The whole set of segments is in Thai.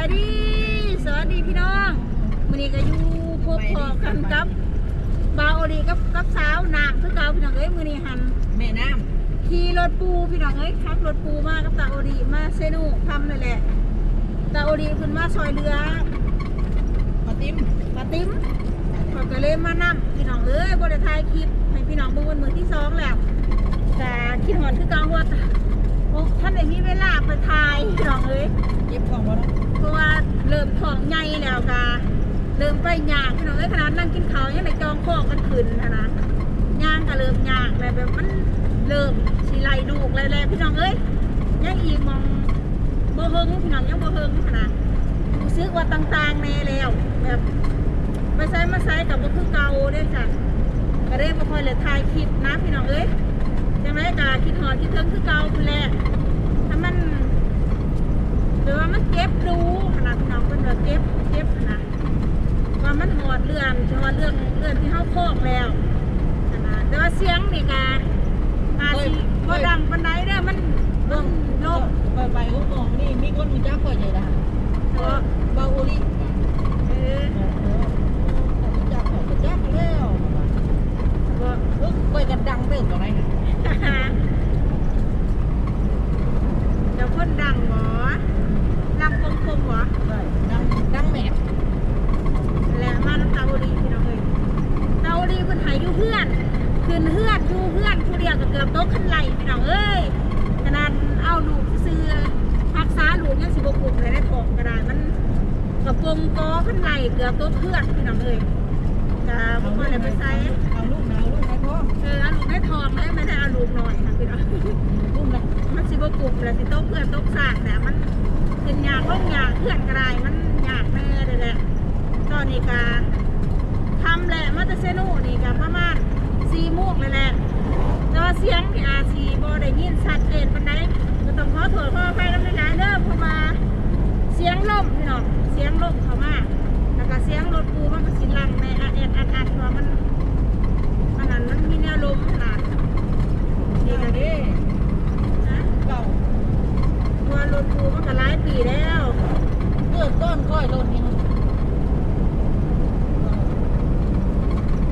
ายดี สวัสดีพี่น้องวันนี้ก็อยู่พบพอกันกับบาวโอดีกับกับสาวนางคือเก่าพี่น้องเอ้ยมื้อนี้หันแม่น้ขี่รถปูพี่น้องเอ้ยขับรถปูมากับตาโอดีมาเซนูทำนั่นแหละตาโอดีเพิ่นมาซอยเรือำปาติ้มปาติ้มเขาก็เลยมานํพี่น้องเอ้ยบ่ได้ถ่ายคลิปให้พี่น้องเบิ่งวันมื้อที่สองแล้วแต่คิดฮอดคือเก่าว่าโอ้ ท่านได้มีเวลาไปถ่ายพี่น้องเอ้ยเย็บของบ่เนาะเพราะว่าเริ่มท้องใหญ่แล้วกะเริ่มไปย่างพี่น้องเอ้ยขนาดนั่งกินข้าวยังได้จองข้องกันขึ้นนะนะย่างก็เริ่มย่างแล้วแบบมันเริ่มสิไหลดูกแล้วแหละพี่น้องเอ้ยยังอีกมองบ่เฮิงพี่น้องยังบ่เฮิงขนาดรู้สึกว่าต่างๆแน่แล้วแบบไปใช้มาใช้กับบ่คือเก่าเด้อจ้ะก็ได้บ่ค่อยเลยถ่ายคลิปนะพี่น้องเอ้ย จังไดก็คิดฮอดคิดถึงคือเก่าพุ่นแหละถ้ามันหรือว่ามันเก็บดูขนาดพี่น้องเพิ่นว่าเก็บเก็บขนาดว่ามันหอดเลื่อนเพราะว่าเรื่องเรื่องที่เฮาโคกแล้วขนาดแต่ว่าเสียงนี่กาอาสิบ่ดังปานใดเด้อมันมัเบิ่นงโลโลกกไปไปอุ้มออกนี่มีคนรู้จักก่อนใหญ่ละเพราะบาโอลีเออรู้จักก่อนรู้จักแล้วบ่เอ้ยไปกันดังเติมตรงไหนน่ะ เดี๋ยวคนดัง บ่ลำคมคมบ่ใช่ดังดังแหมและมาน้ำตาโอดีพี่น้องเอ้ยตาโอดีเพิ่นใหายอยู่เพื่อนขึ้นเฮือนอยู่เพื่อนผู้เดียวก็เกือบตกขึ้นไหลพี่น้องเอ้ยขนาดเอาลูกซื้อรักษาลูกยังสิบ่ปลุกเลยได้ท้องก็ได้มันกระโปรงกอขึ้นไหลเกือบตกเพื่อนพี่น้องเอ้ยก็บ่ค่อยได้ไปใส่เอาลูกนะเอาลูกนะพ่อเออเอาลูกในท้องนะไม่ได้เอาลูกน้อยค่ะพี่น้อง ลูกนะมันสิบ่ปลุกเลยสิตกเพื่อนตกสากแต่มันขึ้นยากลงยากเพื่อนก็ได้มันยากแน่เลยแหละตอนนี้ก็ทำแหละมอเตอร์เซนูนี่กับประมาณสี่โมงเลยแหละแต่ว่าเสียงที่อาซีบอได้ยินชัดเจนปานใดก็ต้องขอโทษขออภัยน้ำหลายๆเด้อเพราะว่าเสียงลมพี่น้องเสียงลมเข้ามาแล้วก็เสียงรถปูมันก็สิลังในอัดแอดอัดอัดเพราะมันอันนั้นมันมีแนวลมขนาดนี่นะดิ นะ เก่า เพราะว่าร ถปูมันก็หลายปีแล้วเกิดต้นก้อยโลนนี่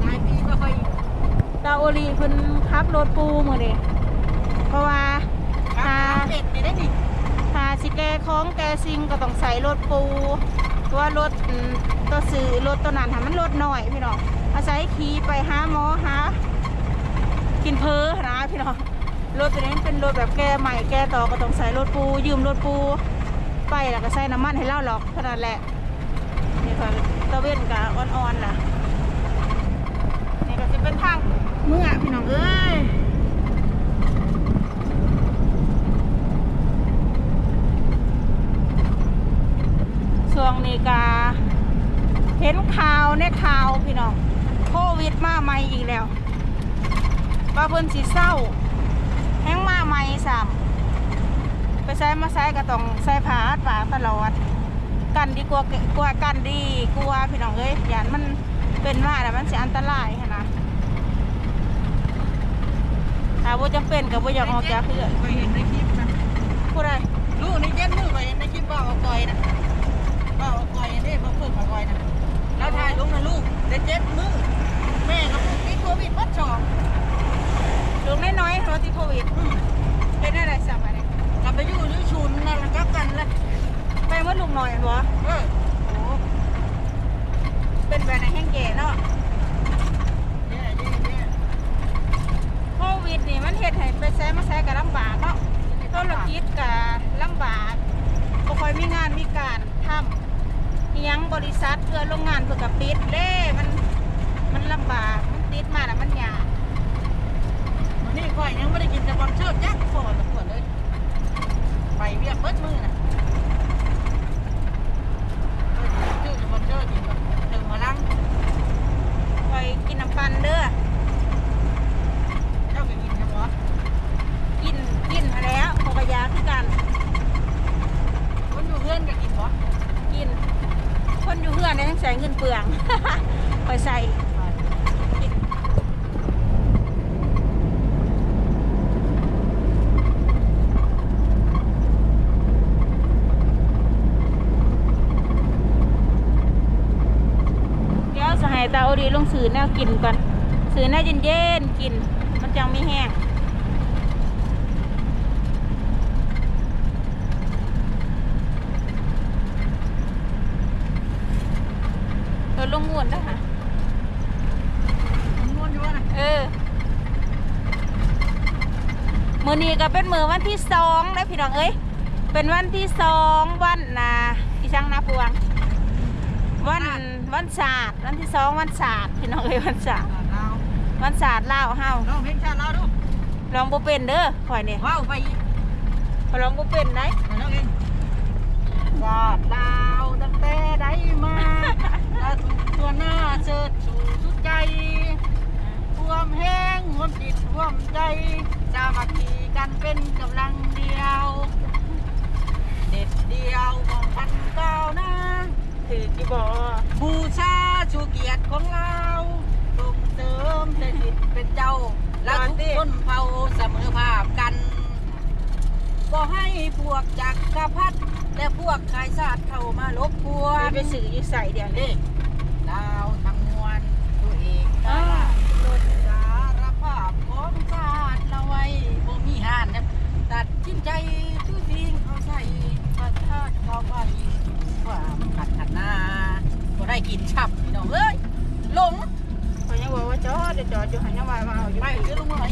หลายปีก็ค่อยตาโอลีเพิ่นขับรถปูมื้อนี้เพราะว่าหาเด็ดนี่ได้นี่ถ้าสิแกของแกซิงก็ต้องใส่รถปูเพราะว่ารถอืมตัวสื่อรถตัวนั้นค่ะมันรถหน่อยพี่น้องอาศัยขี่ไปหาหมอหากินเพอนะพี่น้อง รถตัวนี้เป็นรถแบบแก้ใหม่แก้ต่อก็ต้องใส่รถปู ยืมรถปู ไปแล้วก็ใส่น้ำมันให้เล่าหรอกเท่านั้นแหละนี่ค่ะตะเวนกับอ่อนๆล่ะนี่ก็จะเป็นทางเมื่อพี่น้องเอ้ยช่วงนี้กาเห็นข่าวในข่าวพี่น้องโควิดมาใหม่อีกแล้วว่าเพิ่นสิเศร้า แห้งมาใหม่สามไปใช้มาใช้ก็ต้องใส่ผ้าอัดปากตลอด กันดีกว่ากว่ากันดีกว่าพี่น้องเอ้ยยานมันเป็นมาแล้วมันสิอันตรายหั้นนะถ้าบ่จำเป็นก็บ่อยากออกจากเพื่อนไปเห็นในคลิปนะผู้ใดลูกในเจ็ดมือไปเห็นในคลิปว่าเอากอยนะว่าเอากอยนี่มาเพิ่มเอากอยนะแล้วถ่ายลงนะลูกในเจ็ดมือแม่กับติดโควิดวัดสอง ลูกน้อยๆเขา ติดโควิดอืมเป็นอะไรสักอะไรกลับไปอยู่ที่ชุนนั่นแล้วก็กันเลยไปว่าลูกน้อยบ่เออโอ้เป็นแบบในแห้งแก่เนาะแย่แย่แย่โควิดนี่มันเฮ็ดให้ไปแซ่มาแซ่กับลำบากเนาะธุรกิจกับลำบากบ่ค่อยมีงานมีการทำอิหยังบริษัทเพื่อโรงงานเพื่อกับปิดเด้มันมันลำบากมันติดมาแล้วมันยากวั นนี้ก่อยยังไม่ได้กินแต่ความเชื่อยักษ์ฟอดตะกวดเลย ไปเวียกเบิดมือน่ะชื่อจะความเชื่อกินถึงมาลัง คอยกินน้ำปันเด้อ เจ้าก็กินใช่ไหม กินกินมาแล้วเขาก็ยาคือกัน คนอยู่เพื่อนก็กินบ่ กิน คนอยู่เฮือนเนี่ยยังใส่เงินเปลือง คอยใส่ ตาโอดีลงซื้อแนวกินก่อนซื้อแนวเย็นๆกิน มันจังไม่แห้งเออลงงวนได้ค่ะมันนวลอยู่วะนะเออ มือนี้ก็เป็นมือวันที่สองแล้วพี่น้องเอ้ย เป็นวันที่สองวันนะอีช่างนาพวง วัน วันศาสตร์วันที่สองวันศาสตร์พี่น้องเอ้ยวันศาสตร์ลาววันศาสตร์ลาวเฮาลองเพลงชาติลาวดูลองบ่เป็นเด้อข่อยเนี่ยว้าวไปอีกข่อยลองบ่เป็นได้ไปแล้วเองชาติลาวตั้งแต่ใดมาและทุกตัวหน้าเชิดสู่สุดใจร่วมแห้งร่วมจิตร่วมใจสามัคคีกันเป็นกำลังเดียวเด็ดเดียวมองพันก้าวหน้าถือกี่บ่บูชาชูเกียรติของเราส่งเสริมเศรษฐกิจ เป็นเจ้า และทุกคนเผาเสมอภาพกันก็ให้พวกจักรพรรดิและพวกขายศาสตร์เข้ามาลบกวไปนไปสื่ออยู่ใส่เดี๋ยวนี้นี่ดาวทั้งมวลตัวเองตาลดสารภาพของชาติเราไว้บ่มีหานนะตัดสินใจทุกสิ่งเอาใส่ประทาเข้าไปความขัดขันหน้าก็ได้กินชับพี่น้องเอ้ยหลง ข่อยยังบอกว่าจอดเดี๋ยวจอดอยู่หันยังว่ามาเอาอยู่ ไม่ซื้อลงมาไหน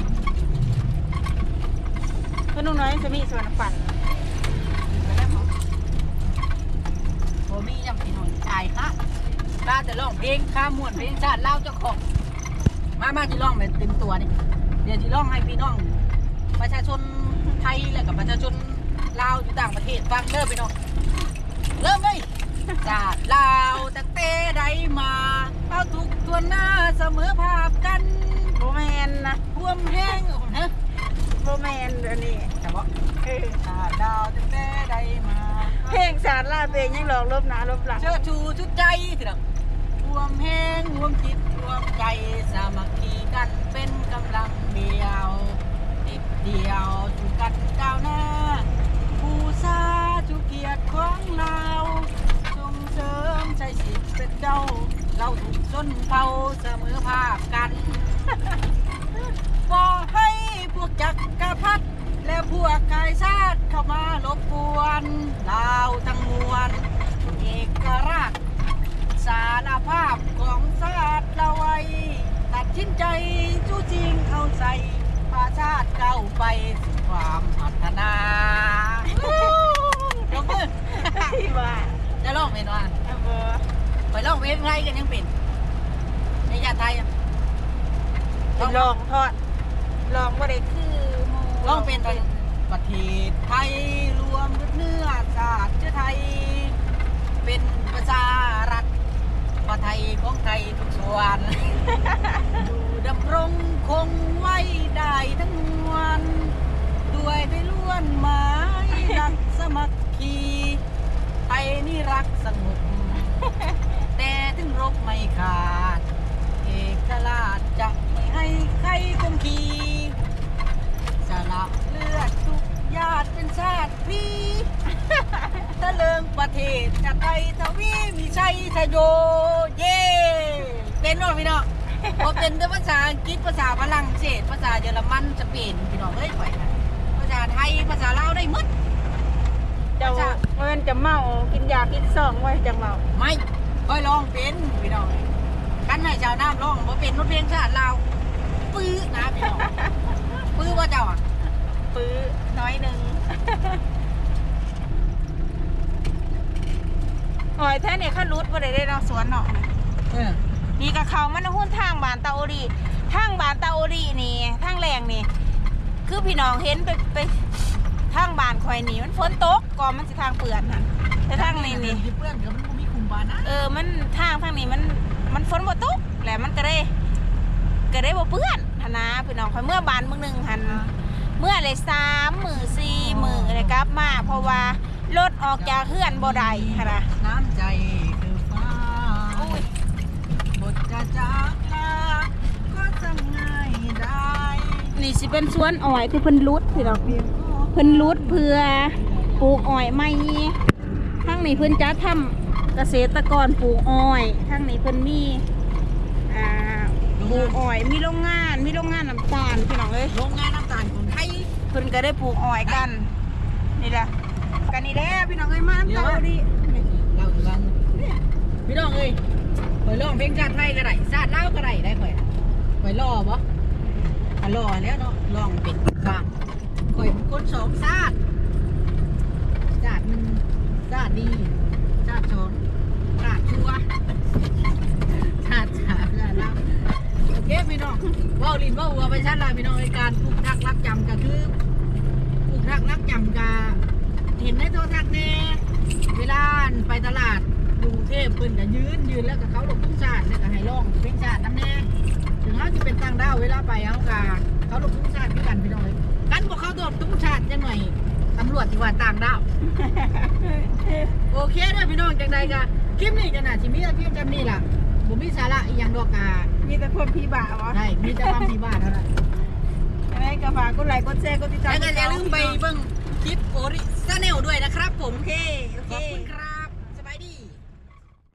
เพื่อนนุ่งน้อยจะมีส่วนปั่น ไปแล้วหมอโมียังพี่น้องอายค่ะป้าจะ ร้องเพลงข้ามมวนเพลงชาติเล่าวเจ้าของ มามาที่ร้องแบบเต็มตัวนี่เดี๋ยวที่ร้องให้พี่น้อง ประชาชนไทยและกับประชาชนลาวอยู่ต่างประเทศฟังเริ่มไปน้องเริ่มเลยจากลาวตั้งแต่ใดมาเอาทุกตัวหน้าเสมอภาพกันโบแมนนะท่วมแห้งเอาเนอะโบแมนอันนี้แต่ว่าเออจากดาวตั้งแต่ใดมา เพลงสารลาเพลงยังหลอกลบหนาลบหลังเชิดชูชุดใจสิครับร วมแห้งรวมจิตรวมใจสามัคคีกันเป็นกำลังเดียวติดเดียวชูกันก้าวหน้าบูชาชูเกียรติของเราส่งเสริมใจสิทธิ์เป็นเจ้า เราถูกชนเผ่าเสมอภาพกันบอกให้พวกจักรพรรดิและพวกกายชาติเข้ามารบกวนลาทั้งมวลเอกราช สารภาพของชาติเราไว้ ตัดสินใจจู้จริงเข้าใส่พาชาติเก้าวไปสู่ความพัฒนาลงมือ ที่ว่า จะร้องเป็นว่าเอาบ่ไปร้องเพลงไทยกันยังเป็นในชาติไทยอะลองทอดลองว่าได้คือหมู่ร้องเป็นตอนประเทศไทยรวมด้วยเนื้อชาติเชื้อไทย เป็นประชารัฐประไทยของไทยทุกส่วนอยู่ดำรงคงไว้ได้ทั้งมวลด้วยได้ล้วนหมายรักสามัคคีไทยนี่ รักสงบ แต่ถึงรบไม่ขาด เอกราชจะไม่ให้ใครคมขีสละเลือดทุกญาติเป็นชาติพี่ตะเลิงประเทศจะไทยทวีมีชัยทะโยเย่เป็นโน่นพี่น้องพอเป็นภาษาอังกฤษภาษาฝรั่งเศสภาษาเยอรมันสเปนพี่น้องเอ้ยไปภาษาไทยภาษาลาวได้หมด เจ้าเมื่อจะเมากินยากินซองไว้จังเมาไม่ค่อยลองเป็นพี่น้องกันให้ชาวน้ำร้องว่าเป็นรถเพลงชาติลาวปื้อนะพี่น้องปื้อว่าเจ้าอะปื้อน้อยหนึ่งหอยแท้เนี่ยข้ารุดว่าได้ได้เราสวนเนาะเออนี่กับเขามันหุ้นทางบานตาโอรีทางบานตาโอรีนี่ทางแรงนี่ คือพี่น้องเห็นไปไป ทางบานคอยนี่มันฝนตกก่อนมันสิทางเปื่อนค่ะแต่ทางนี้นี่ที่เพื่อนเดี๋ยวมันบ่มีคุมบานนะเออ มันทางทางนี้มันมันฝนบ่ตกแหละมันก็ได้ก็ได้บ่เปื้อนหั้นนะพี่น้องคอยเมื่อบานมื้อหนึงหันเมื่อเลยสามมือสี่มือเลยกลับมาเพราะว่ารถออกจากเฮือนบ่ได้หั้นนะน้ำใจคือฟ้าอุ้ยบทจะจากลาก็จะง่ายได้นี่สิเป็นสวนอ้อยที่เพิ่นรุดพี่น้องเพิ่นรุดเพื่อปลูกอ้อยใหม่ทางนี้เพิ่นจะทำเกษตรกรปลูกอ้อยทางนี้เพิ่นมีปลูกอ้อยมีโรงงานมีโรงงานน้ำตาลพี่น้องเอ้ยโรงงานน้ำตาลของไทยเพิ่นก็ได้ปลูกอ้อยกันนี่แหละกันนี่แหละพี่น้องเอ้ยมาน้ำตาลดิเราอยู่บ้านพี่น้องเอ้ยข่อยร้องเพลงชาติไทยก็ได้ชาติลาวก็ได้ได้ข่อยข่อยรอบ่ข่อยรอแล้วเนาะร้องเป็นบ้าง คนสองชาติชาติหนึ่งชาติดีชาติสองชาติชัวชาติสามชาติลาวโอเคพี่น้องว้าลินว้าหัวไปชาติลาพี่น้องในการปลูกทักรักจำก็คือปลูกทักรักจำก็เห็นในโทรทัศน์แน่เวลาไปตลาดกรุงเทพเพิ่นก็ยืนยืนแล้วก็เขาลงทุ่งชาติแล้วก็ให้ร้องเพลงชาติน้ำแน่ถึงเขาจะเป็นต่างดาวเวลาไปเขาก็เขาลงทุ่งชาติพี่กันพี่น้อย กันบอกเขาโดดทุ่งชาติจังหน่อยตำรวจที่ว่าต่างดาว โอเคเด้อพี่น้องจังใดก็คลิปนี้กันน่ะสิมีแต่เพียงจำนี่ล่ะผมมีสาระอีหยังดอกกามีแต่พวกพี่บ่าวะได้มีแต่ความที่บ้านเท่านั้นยังไงก็ฝากกดไลค์กดแชร์กดติดตามแล้วก็อย่าลืมไปเบิ่งคลิปโอริซาเนลด้วยนะครับผมโอเค